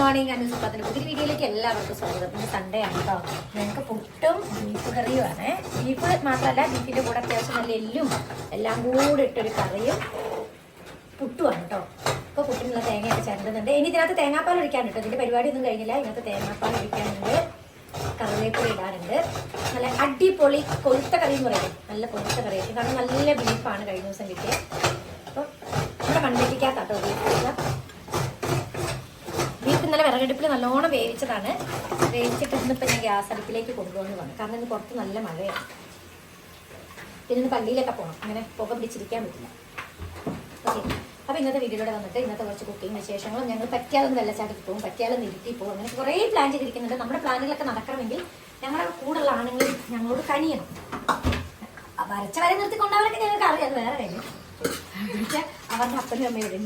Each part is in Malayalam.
മോർണിംഗ് അനു സുപ്പത്തിന് പുതിയ വീഡിയോയിലേക്ക് എല്ലാവർക്കും സ്വാഗതം. ഇന്ന് സൺഡേ ആണ് കേട്ടോ ഞങ്ങൾക്ക് പുട്ടും ബീഫ് കറിയുമാണ്. ബീഫ് മാത്രമല്ല ബീഫിന്റെ കൂടെ അത്യാവശ്യം നല്ല എല്ലും എല്ലാം കൂടെ ഇട്ടൊരു കറിയും പുട്ടുമാണ് കേട്ടോ ഇപ്പോൾ പുട്ടിനുള്ള തേങ്ങയൊക്കെ ചേർക്കുന്നുണ്ട്. ഇനി ഇതിനകത്ത് തേങ്ങാപ്പാൽ ഒഴിക്കാനുണ്ട് കേട്ടോ ഇതിന്റെ പരിപാടി ഒന്നും കഴിഞ്ഞില്ല. ഇതിനകത്ത് തേങ്ങാപ്പാൽ ഒഴിക്കാനുണ്ട്. കറിവേപ്പില ഇടാനുണ്ട്. നല്ല അടിപൊളി കൊഴുത്ത കറി എന്ന് പറയും. നല്ല കൊഴുത്ത കറി. കാരണം നല്ല ബീഫാണ് കഴിഞ്ഞ ദിവസം കിട്ടിയത്. അപ്പം നമ്മുടെ മൺവെട്ടിക്കകത്താട്ടോ കേട്ടോ ബീഫ് ഇന്നലെ വിറകടുപ്പിൽ നല്ലോണം വേവിച്ചതാണ്. വേവിച്ചിട്ട് ഇന്നിപ്പോൾ ഞാൻ ഗ്യാസ് അടുപ്പിലേക്ക് കൊണ്ടുപോകുന്നു പറഞ്ഞു. കാരണം ഇന്ന് പുറത്ത് നല്ല മഴയാണ്. പിന്നെ ഇന്ന് പള്ളിയിലൊക്കെ പോകണം അങ്ങനെ പുക പിടിച്ചിരിക്കാൻ പറ്റില്ല. ഓക്കെ. അപ്പോൾ ഇന്നത്തെ വീഡിയോയിലൂടെ വന്നിട്ട് ഇന്നത്തെ കുറച്ച് കുക്കിംഗ് വിശേഷങ്ങളും ഞങ്ങൾ പറ്റിയാലൊന്ന് വെള്ളച്ചാട്ടത്തിൽ പോകും പറ്റിയാലൊന്ന് ഇരുട്ടി പോകും. അങ്ങനെ കുറേ പ്ലാൻ ചെയ്തിരിക്കുന്നുണ്ട്. നമ്മുടെ പ്ലാനുകളൊക്കെ നടക്കണമെങ്കിൽ ഞങ്ങളുടെ കൂടെയുള്ള ആണുങ്ങൾ ഞങ്ങളോട് കനിയണം. ആ വരച്ച വരെ നിർത്തിക്കൊണ്ടവരൊക്കെ ഞങ്ങൾക്ക് അറിയാം വേറെ കാര്യം. അവരുടെ അപ്പനും അമ്മയും ഇവിടെ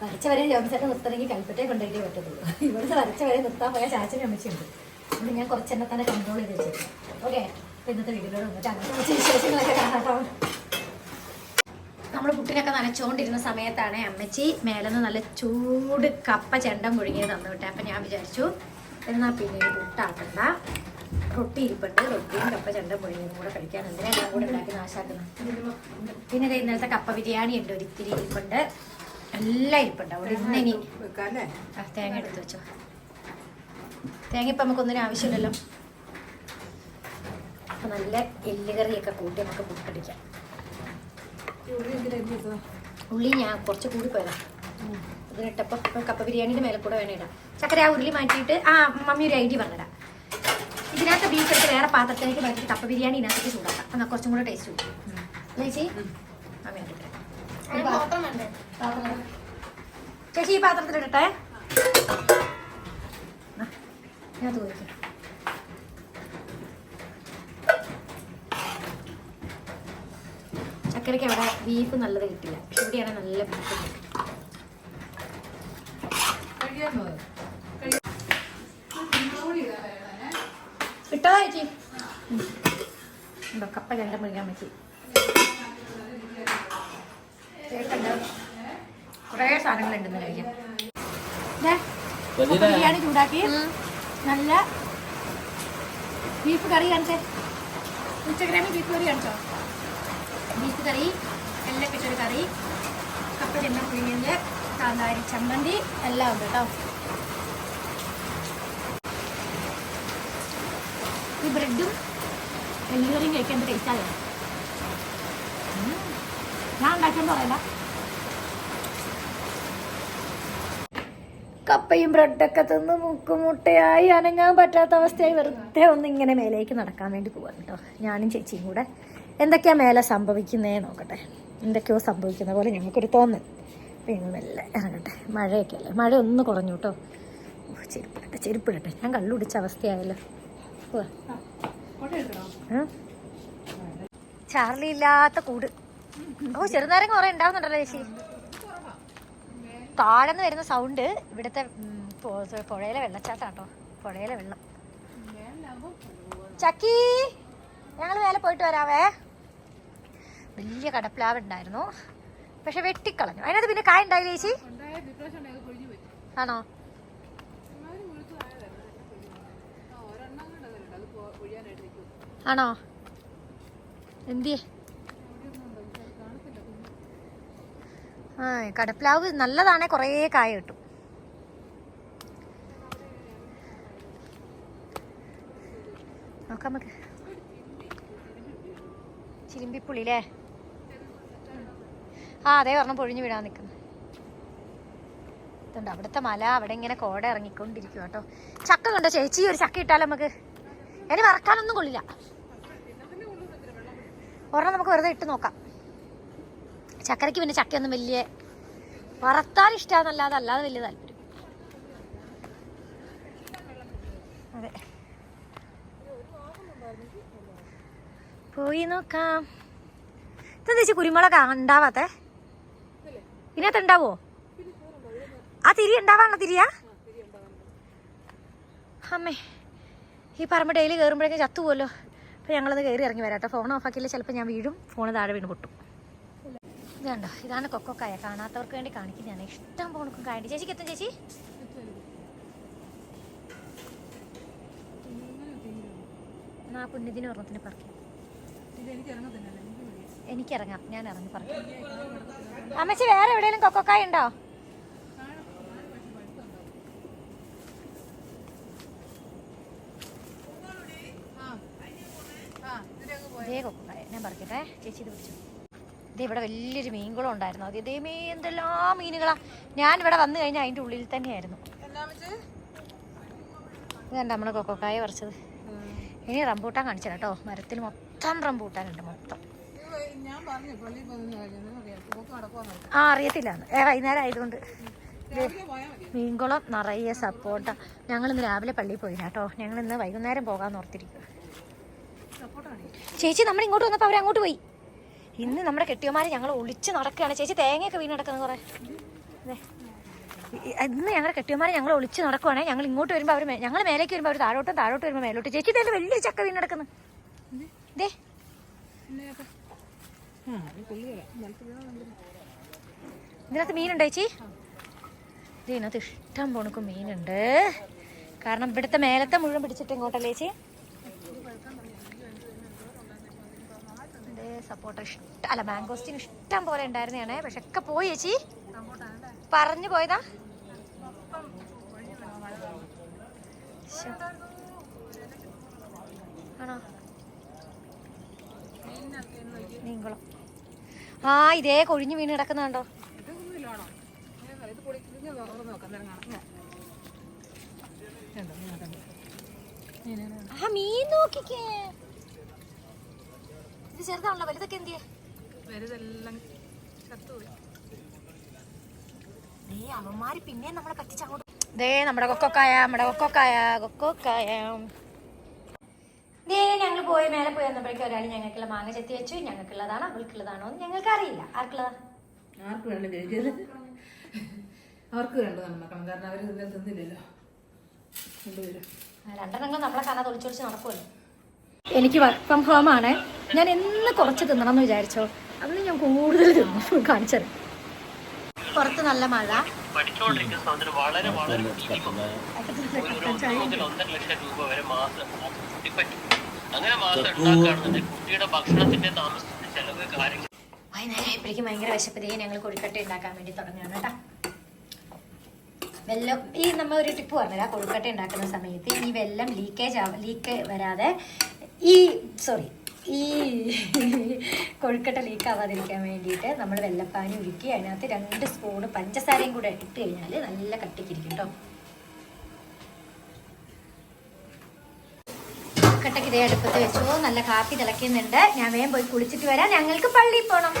ഉണ്ട് വരച്ച വരെ ജോമിച്ചൊക്കെ നിർത്തണമെങ്കിൽ കൽപ്പറ്റയെ കൊണ്ടുപോയിട്ടേ പറ്റത്തുള്ളൂ. ഇവിടുത്തെ വരച്ച വരെ നിർത്താൻ പോയാൽ ചാച്ചനും അമ്മച്ചുണ്ട് അപ്പം ഞാൻ കുറച്ചെണ്ണ തന്നെ കൺട്രോൾ ചെയ്ത് വെച്ചിട്ടുണ്ട് ഓക്കെ അപ്പോൾ ഇന്നത്തെ വീഡിയോയിലൂടെ വന്നിട്ട് അങ്ങനത്തെ വിശേഷങ്ങളൊക്കെ കാണാം. നമ്മൾ പുട്ടിനൊക്കെ നനച്ചുകൊണ്ടിരുന്ന സമയത്താണ് അമ്മച്ചി മേലെന്ന് നല്ല ചൂട് കപ്പ ചെണ്ടം മുഴുകിയത് തന്നു വിട്ടെ. അപ്പം ഞാൻ വിചാരിച്ചു എന്നാൽ പിന്നെ പുട്ടാക്കണ്ട. റൊട്ടി ഇരിപ്പുണ്ട്. റൊട്ടിയും കപ്പ ചെണ്ട മുഴുകിയതും കൂടെ കഴിക്കാൻ എന്തിനാ ഞാൻ കൂടെ ഉണ്ടാക്കി നാശാക്കുന്നത്? പിന്നെ ഇന്നലത്തെ കപ്പ ബിരിയാണി ഉണ്ട്. ഒരിത്തിരി ഇരിപ്പുണ്ട്. എല്ലാം ഇരിപ്പുണ്ടാവും ഇന്ന് ഇനി ആ, തേങ്ങ എടുത്ത് വെച്ചോ. തേങ്ങ ഇപ്പം നമുക്കൊന്നിനും ആവശ്യമില്ലല്ലോ. അപ്പം നല്ല എല്ലുകറിയൊക്കെ കൂട്ടി നമുക്ക് പുട്ടടിക്കാം. ഉള്ളി ഞാൻ കുറച്ച് കൂടി പോയതാ. ഇതിനിട്ടപ്പോൾ ഇപ്പം കപ്പ ബിരിയാണിയുടെ മേലെ കൂടെ വേണം ഇടാം ചക്കര ആ ഉരുളി മാറ്റിയിട്ട് ആ മമ്മി ഒരു ഐഡിയ പറഞ്ഞുതരാം ഇതിനകത്ത് ബീഫ് എടുത്ത് വേറെ പാത്രത്തിലേക്ക് മാറ്റിയിട്ട് കപ്പ ബിരിയാണി ഇതിനകത്തേക്ക് ചൂടാക്കാം. എന്നാൽ കുറച്ചും കൂടെ ടേസ്റ്റ് കിട്ടും അല്ലേ ചേച്ചി മമ്മി എടുത്തിട്ട് ഒരു പാത്രം വേണ്ടേ? പാത്രം വേണം. ചേച്ചി ഈ പാത്രത്തിലിടട്ടെ ഇടട്ടെ ഞാൻ തോന്നിക്കാം ചക്കരയ്ക്ക് അവിടെ ബീഫ് നല്ലത് കിട്ടില്ല ഇവിടെയാണ് നല്ല ബീഫ്. കിട്ടോ ചേച്ചി കപ്പ രണ്ടും മുഴുകാൻ വെച്ച് കേക്കണ്ടോ കുറേ സാധനങ്ങളുണ്ടെന്ന് കഴിക്കാൻ. ദേ, കപ്പ ബിരിയാണി ചൂടാക്കി. നല്ല ബീഫ് കറി കാണിച്ചേ. ഇൻസ്റ്റഗ്രാമിൽ ബീഫ് കറി കാണിച്ചോ? ബീഫ് കറി എല്ലാം ഇട്ടൊരു കറി കപ്പ ചെണ്ട പുഴുങ്ങിയത് കാന്താരി ചമ്മന്തി എല്ലാം ഉണ്ട് കേട്ടോ. ഈ ബ്രെഡും എല്ലുകറിയും കഴിക്കാൻ ടേസ്റ്റ് ടേസ്റ്റാണ് ഞാൻ പറയല കപ്പയും ബ്രെഡൊക്കെ തിന്ന് മുക്കുമുട്ടയായി അനങ്ങാൻ പറ്റാത്ത അവസ്ഥയായി വെറുതെ ഒന്ന് ഇങ്ങനെ മേലേക്ക് നടക്കാൻ വേണ്ടി പോവാണ് കേട്ടോ. ഞാനും ചേച്ചിയും കൂടെ. എന്തൊക്കെയാ മേലെ സംഭവിക്കുന്നേ നോക്കട്ടെ. എന്തൊക്കെയോ സംഭവിക്കുന്ന പോലെ ഞങ്ങൾക്കൊരു തോന്നൽ. പിന്നെ മെല്ലെ ഇറങ്ങട്ടെ. മഴയൊക്കെ അല്ലേ മഴ ഒന്ന് കുറഞ്ഞു കേട്ടോ. ഓ, ചെരുപ്പിടട്ടെ ചെരുപ്പിടട്ടെ. ഞാൻ കള്ളുടിച്ച അവസ്ഥയായല്ലോ? ചാർലി ഇല്ലാത്ത കൂട്. ഓ ചെറുനാരങ്ങ കുറെ ഉണ്ടാവുന്നുണ്ടല്ലോ ചേച്ചി. താഴെന്ന് വരുന്ന സൗണ്ട് ഇവിടുത്തെ പുഴയിലെ വെള്ളച്ചാട്ടാട്ടോ പുഴയിലെ വെള്ളം. ചക്കി ഞങ്ങൾ മേലെ പോയിട്ട് വരാവേ. വലിയ കടപ്ലാവ് ഉണ്ടായിരുന്നു പക്ഷെ വെട്ടിക്കളഞ്ഞു. അതിനകത്ത് പിന്നെ കായ ഉണ്ടായില്ലേ ചേച്ചി? ആണോ. ആണോ? എന്തിയേ. എല്ലാം കൊഴിഞ്ഞു പോയി. ആ, ഒരെണ്ണം കൂടെ അതിലുണ്ട്. അത് പോ- പൊഴിയാനായിട്ട് നിൽക്കും. ആണോ എന്തിയേ അവിടെയൊന്നും ഉണ്ടോ? പക്ഷെ അത് കാണത്തില്ല. കുഞ്ഞ്. ആ കടപ്ലാവ് നല്ലതാണേ കുറേ കായ കിട്ടും. നോക്കാം നമുക്ക് ചിലിമ്പിപ്പുള്ളി അല്ലേ ആ അതേ പറഞ്ഞ പൊഴിഞ്ഞു വിടാൻ നിൽക്കുന്നു ഇതുണ്ട് അവിടുത്തെ മല അവിടെ ഇങ്ങനെ കോട ഇറങ്ങിക്കൊണ്ടിരിക്കും കേട്ടോ ചക്ക കണ്ടോ ചേച്ചി? ഒരു ചക്ക ഇട്ടാലോ നമുക്ക്? ഇനി മറക്കാനൊന്നും കൊള്ളില്ല. ഒരെണ്ണം നമുക്ക് വെറുതെ ഇട്ട് നോക്കാം. ചക്കരയ്ക്ക് പിന്നെ ചക്കയൊന്നും വലിയ വറുത്താൽ ഇഷ്ടമാണെന്നല്ലാതെ അല്ലാതെ വലിയ താല്പര്യം. അതെ. പോയി നോക്കാം. ഇതെന്താ ചേച്ചി കുരുമുളക് ഉണ്ടാവാത്തെ? ഇതിനകത്ത് ഉണ്ടാവോ ആ തിരി ഉണ്ടാവാണോ തിരിയാ അമ്മേ ഈ പറമ്പ് ഡെയിലി കയറുമ്പോഴേക്കും ചത്തുപോലോ അപ്പോൾ ഞങ്ങളത് കയറി ഇറങ്ങി വരാം കേട്ടോ. ഫോൺ ഓഫാക്കിയില്ല ചിലപ്പോൾ ഞാൻ വീഴും. ഫോൺ താഴെ വീണ് പൊട്ടും. ഇതാണ്ടോ ഇതാണ് കൊക്കോക്കായ കാണാത്തവർക്ക് വേണ്ടി കാണിക്കുന്നതാണ് ഇഷ്ടം പോണക്കും കായണ്ട് ചേച്ചിക്ക് എത്തും ചേച്ചി എന്നാ പുണ്യദിന ഓർമ്മത്തിന് പറക്കാം എനിക്ക് ഇറങ്ങാം ഞാൻ ഇറങ്ങി പറക്കി അമ്മച്ചി വേറെ എവിടെയെങ്കിലും കൊക്കോക്കായ ഉണ്ടോ ഇതേ കൊക്കോക്കായ ഞാൻ പറക്കട്ടെ ചേച്ചി ഇത് പിടിച്ചു ഇവിടെ വലിയൊരു മീൻകുളം ഉണ്ടായിരുന്നു. അത് ഇതേ മീൻ എന്തെല്ലാം മീനുകളാ. ഞാൻ ഇവിടെ വന്നു കഴിഞ്ഞാൽ അതിന്റെ ഉള്ളിൽ തന്നെയായിരുന്നു. എന്നാ വെച്ച് ഇത് കണ്ട നമ്മൾ കൊക്കോക്കായ പറിച്ചത്. ഇനി റംബൂട്ടാൻ കാണിച്ചില്ല കേട്ടോ. മരത്തിൽ മൊത്തം റംബൂട്ടാനുണ്ട് മൊത്തം. ആ അറിയത്തില്ല. ഏ വൈകുന്നേരം ആയതുകൊണ്ട്. മീൻകുളം നിറയെ സപ്പോട്ട ഞങ്ങൾ ഇന്ന് രാവിലെ പള്ളിയിൽ പോയി കേട്ടോ. ഞങ്ങൾ ഇന്ന് വൈകുന്നേരം പോകാൻ ഓർത്തിരിക്കും ചേച്ചി നമ്മൾ ഇങ്ങോട്ട് വന്നപ്പോൾ അവരങ്ങോട്ട് പോയി. ഇന്ന് നമ്മുടെ കെട്ടിയമാരെ ഞങ്ങൾ ഒളിച്ച് നടക്കുകയാണ്. ചേച്ചി തേങ്ങയൊക്കെ വീണ് കിടക്കുന്നത് കുറെ ഇന്ന് ഞങ്ങളുടെ കെട്ടിയമാരെ ഞങ്ങൾ ഒളിച്ച് നടക്കുവാണെ. ഞങ്ങൾ ഇങ്ങോട്ട് വരുമ്പോൾ അവർ ഞങ്ങൾ മേലേക്ക് വരുമ്പോൾ അവർ താഴോട്ടും താഴോട്ട് വരുമ്പോൾ മേലോട്ട്. ചേച്ചി ഇതല്ലേ വലിയ ചക്ക വീണ് കിടക്കുന്നു? ഇതിനകത്ത് മീനുണ്ടോ ചേച്ചി? ഇതിനകത്ത് ഇഷ്ടം പോണക്ക് മീനുണ്ട്. കാരണം ഇവിടുത്തെ മേലത്തെ മുഴുവൻ പിടിച്ചിട്ട് ഇങ്ങോട്ടല്ലേ ചേച്ചി? ദേ സപ്പോട്ട ഇഷ്ടം അല്ല മാംഗോസ്റ്റിന് ഇഷ്ടം പോലെ ഉണ്ടായിരുന്നതാണേ പക്ഷെ ഒക്കെ പോയി ചേച്ചി. പറഞ്ഞു പോയതാ. ആണോ? മീൻകുളം ആ ഇതേ കൊഴിഞ്ഞു വീണ് കിടക്കുന്നുണ്ടോ ആ മീൻ ഇത് പൊടി ഇതിങ്ങനെ തുറന്ന് നോക്കാം നേരം കാണാം കണ്ടോ ഇങ്ങനെ കണ്ടോ ഇങ്ങനെ ആ മീൻ നോക്കിക്കേ ഇത് ചെറുതാണല്ലോ വലുതൊക്കെ എന്തിയെ? വലുതെല്ലാം ചത്തുപോയി. അവന്മാര് പിന്നെ നമ്മളെ പറ്റിച്ചങ്ങോട്ട് ദേ നമ്മുടെ കൊക്കൊക്കായ നമ്മുടെ കൊക്കൊക്കായ കൊക്കൊക്കായ. ദേ ഞങ്ങൾ പോയി മേലെ പോയി വന്നപ്പോഴേക്കും ഒരാൾ ഞങ്ങൾക്കുള്ള മാങ്ങ ചെത്തി വെച്ചു. ഞങ്ങൾക്കുള്ളതാണോ അവൾക്കുള്ളതാണോ എന്ന് ഞങ്ങൾക്ക് അറിയില്ല ആർക്കുള്ളതാ? ആർക്ക് വേണം കഴിക്കൽ അവർക്ക് വേണ്ടതാണ് മക്കളും. കാരണം അവർ ഇന്നലെ തിന്നില്ലല്ലോ. കൊണ്ടുവരും. ആ, രണ്ടെണ്ണം നമ്മളെ കാണാതെ തൊളിച്ചൊളിച്ച് നടക്കുമല്ലോ എനിക്ക് വർക്ക് ഫ്രം ഹോം ആണ്. ഞാൻ എന്ന് കുറച്ച് തിന്നണം എന്ന് വിചാരിച്ചോ. അന്ന് ഞാൻ കൂടുതൽ തിന്നു കാണിച്ചത്. പുറത്ത് നല്ല മഴ. പഠിച്ചുകൊണ്ടിരിക്കുന്ന സമയത്തിന് വളരെ വളരെ മിനിമം ഒരു ഒരു ഒന്ന് ലക്ഷം രൂപ വരെ മാസം പറ്റും അങ്ങനെ മാസം ഉണ്ടാക്കുകയാണെന്നുണ്ടെങ്കിൽ കുട്ടിയുടെ ഭക്ഷണത്തിന്റെ താമസത്തിന്റെ ചെലവ് കാര്യങ്ങൾ. വൈകുന്നേരം ആയപ്പോഴേക്കും ഭയങ്കര വിശപ്പതിയെ ഞങ്ങൾ കൊഴുക്കട്ട ഉണ്ടാക്കാൻ വേണ്ടി തുടങ്ങുകയാണ് കേട്ടോ. വെല്ലം ഈ നമ്മൾ ഒരു ടിപ്പ് പറഞ്ഞുതരാം. കൊഴുക്കട്ട ഉണ്ടാക്കുന്ന സമയത്ത് ഈ വെല്ലം ലീക്കേജ് ആവ ലീക്ക് വരാതെ ഈ സോറി ഈ കൊഴുക്കട്ട ലീക്ക് ആവാതിരിക്കാൻ വേണ്ടിയിട്ട് നമ്മൾ വെള്ളപ്പാനി ഉരുക്കി അതിനകത്ത് രണ്ട് സ്പൂണ് പഞ്ചസാരയും കൂടെ ഇട്ട് കഴിഞ്ഞാൽ നല്ല കട്ടിക്കിരിക്കും കേട്ടോ കൊഴുക്കട്ടയ്ക്ക് ഇതേ അടുപ്പത്ത് വെച്ചു. നല്ല കാപ്പി തിളയ്ക്കുന്നുണ്ട്. ഞാൻ വേഗം പോയി കുളിച്ചിട്ട് വരാം. ഞങ്ങൾക്ക് പള്ളിയിൽ പോകണം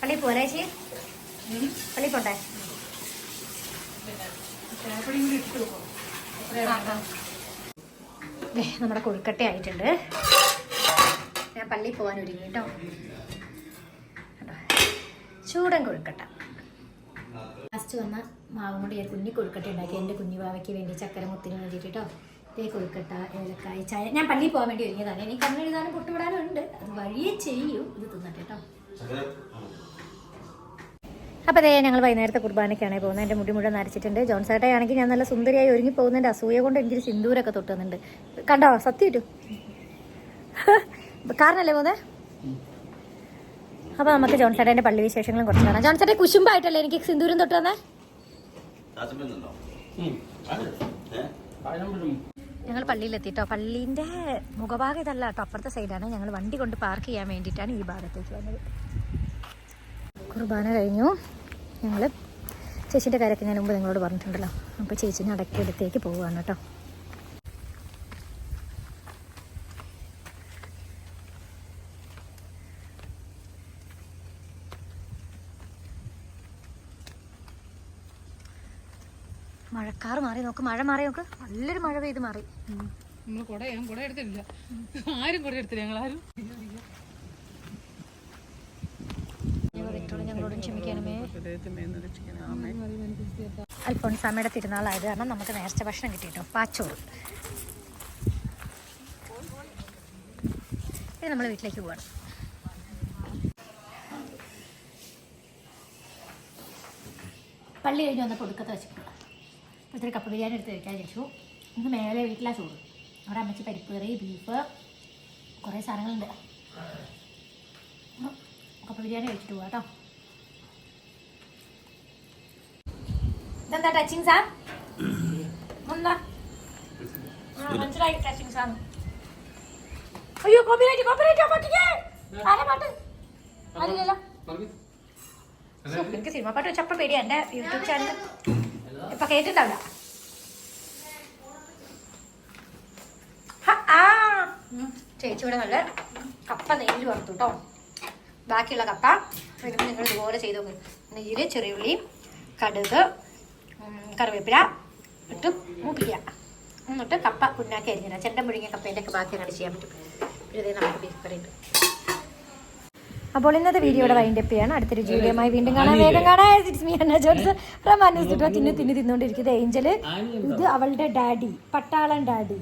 പള്ളി പോരാ ചേച്ചി. പള്ളിയിൽ പോണ്ടേ? ആ, ആ. നമ്മുടെ കൊഴുക്കട്ട ആയിട്ടുണ്ട്. ഞാൻ പള്ളി പോകാൻ ഒരുങ്ങി കേട്ടോ കണ്ടോ? ചൂടൻ കൊഴുക്കട്ട. ലാസ്റ്റ് വന്ന മാവും കൂടി ഞാൻ കുഞ്ഞി കൊഴുക്കട്ട ഉണ്ടാക്കി. എന്റെ കുഞ്ഞു വാവയ്ക്ക് വേണ്ടി ചക്കര മുത്തിന് വേണ്ടിയിട്ട് കേട്ടോ ഇതേ കൊഴുക്കട്ട ഏലക്കായ ചായ. ഞാൻ പള്ളിയിൽ പോകാൻ വേണ്ടി ഒരുങ്ങിയതാണ്. എനിക്ക് കണ്ണെഴുതാനും പൊട്ടുവിടാനും ഉണ്ട്. അത് വഴിയേ ചെയ്യൂ. ഇത് തിന്നട്ടെ കേട്ടോ അപ്പോൾ അതേ ഞങ്ങൾ വൈകുന്നേരത്തെ കുർബാനയ്ക്കാണ് പോകുന്നത്. എന്റെ മുടി മുഴുവൻ നരച്ചിട്ടുണ്ട്. ജോൺ സേട്ടയാണെങ്കിൽ ഞാൻ നല്ല സുന്ദരിയായി ഒരുങ്ങി പോകുന്നുണ്ട്. അസൂയ കൊണ്ട് എനിക്കൊരു സിന്ദൂരൊക്കെ തൊട്ടുന്നുണ്ട്. കണ്ടോ? സത്യം ഇട്ടു. കാരണല്ലേ പോകുന്നത് അപ്പോൾ നമുക്ക് ജോൺസേട്ടന്റെ പള്ളി വിശേഷങ്ങളും കുറച്ച് കാണാം. ജോൺസേട്ടെ കുശുമ്പായിട്ടല്ലേ എനിക്ക് സിന്ദൂരം തൊട്ട് തന്നെ ഞങ്ങൾ പള്ളിയിലെത്തിട്ടോ. പള്ളീന്റെ മുഖഭാഗം ഇതല്ല കേട്ടോ. അപ്പുറത്തെ സൈഡാണ് ഞങ്ങൾ വണ്ടി കൊണ്ട് പാർക്ക് ചെയ്യാൻ വേണ്ടിയിട്ടാണ് ഈ ഭാഗത്തേക്ക് വന്നത്. കുർബാന കഴിഞ്ഞു. ഞങ്ങൾ ചേച്ചീന്റെ കാര്യമൊക്കെ ഞാൻ മുമ്പ് നിങ്ങളോട് പറഞ്ഞിട്ടുണ്ടല്ലോ. അപ്പോൾ ചേച്ചിനെ നടക്കിടത്തേക്ക് പോവുകയാണ് കേട്ടോ. മഴക്കാറ് മാറി നോക്ക്. മഴ മാറി നോക്ക്. നല്ലൊരു മഴ പെയ്ത് മാറി. നമ്മൾ ആരും കുട എടുത്തില്ല ഞങ്ങളാരും. തെറ്റോട് ഞങ്ങളോടും അൽഫോൺസാമയുടെ തിരുനാളായത് കാരണം നമുക്ക് നേരത്തെ ഭക്ഷണം കിട്ടിയിട്ടോ. പാച്ചോറ്. ഇത് നമ്മൾ വീട്ടിലേക്ക് പോവാണ്. പള്ളി കഴിഞ്ഞ് വന്നപ്പോൾ വെച്ചിട്ടുണ്ട്. വെച്ചിട്ടുള്ള ഇത്തിരി കപ്പ ബിരിയാണി എടുത്ത് കഴിക്കാൻ ചോദിച്ചു ഇന്ന് മേലെ വീട്ടിലാണ് ചോറ്. അവിടെ അമ്മച്ചി പരിപ്പ് കറി ബീഫ് കുറേ സാധനങ്ങളുണ്ട്. കപ്പ ബിരിയാണി കഴിച്ചിട്ട് പോവാം കേട്ടോ. ഇതെന്താ ടച്ചിങ് സാർ എന്താ മനസ്സിലായി ടച്ചിങ് സാർ അയ്യോ കോപ്പിറൈറ്റ് കോപ്പിറൈറ്റ് പൊട്ടിക്കേ? ആരെ പാട്ട്? അറിയില്ലല്ലോ. എനിക്ക് സിനിമ പാട്ട് വെച്ചപ്പോൾ പേടിയാ എന്റെ യൂട്യൂബ് ചാനൽ ഇപ്പൊ കേട്ടിട്ടുണ്ടാവില്ല. ചേച്ചിയുടെ നല്ല കപ്പ നെയ്യിൽ വറുത്തു കേട്ടോ. ബാക്കിയുള്ള കപ്പ. വരുമ്പോൾ നിങ്ങൾ ഇതുപോലെ ചെയ്ത് നോക്കും. നെയ്യിൽ ചെറിയുള്ളി കടുക് കറിവേപ്പില ഇട്ട് മൂപ്പിക്കുക. എന്നിട്ട് കപ്പ കുന്നാക്കി അരിഞ്ഞിടാം ചെണ്ട മുഴുങ്ങിയ കപ്പേന്റെ ഒക്കെ ബാക്കി അങ്ങനെ ചെയ്യാൻ പറ്റും. പിന്നെ ഇതേ നമുക്ക് ബീഫ് കറി ഉണ്ട് അപ്പോൾ ഇന്നത്തെ വീഡിയോയുടെ വൈൻഡപ്പ് ചെയ്യാണ്. അടുത്തൊരു ജൂലിയമായി വീണ്ടും കാണാൻ വേഗം കാണാൻ ജോൺസ് റമാനിച്ചിട്ടോ തിന്ന് തിന്ന് തിന്നുകൊണ്ടിരിക്കുന്നത്. ഏഞ്ചൽ ഇത് അവളുടെ ഡാഡി പട്ടാളൻ ഡാഡി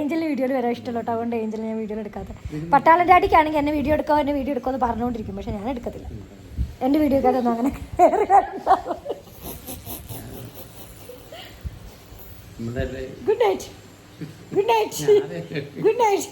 ഏഞ്ചലിന് വീഡിയോയിൽ വരാൻ ഇഷ്ടമല്ലോ കേട്ടോ അതുകൊണ്ട് ഏഞ്ചലിന് ഞാൻ വീഡിയോ എടുക്കാത്ത. പട്ടാളൻ അടിക്കാണെങ്കിൽ എന്നെ വീഡിയോ എടുക്കാമോ എന്നെ വീഡിയോ എടുക്കുമെന്ന് പറഞ്ഞുകൊണ്ടിരിക്കും. പക്ഷെ ഞാൻ എടുക്കത്തില്ല. എന്റെ വീഡിയോ ഒന്നും അങ്ങനെ good night good night good night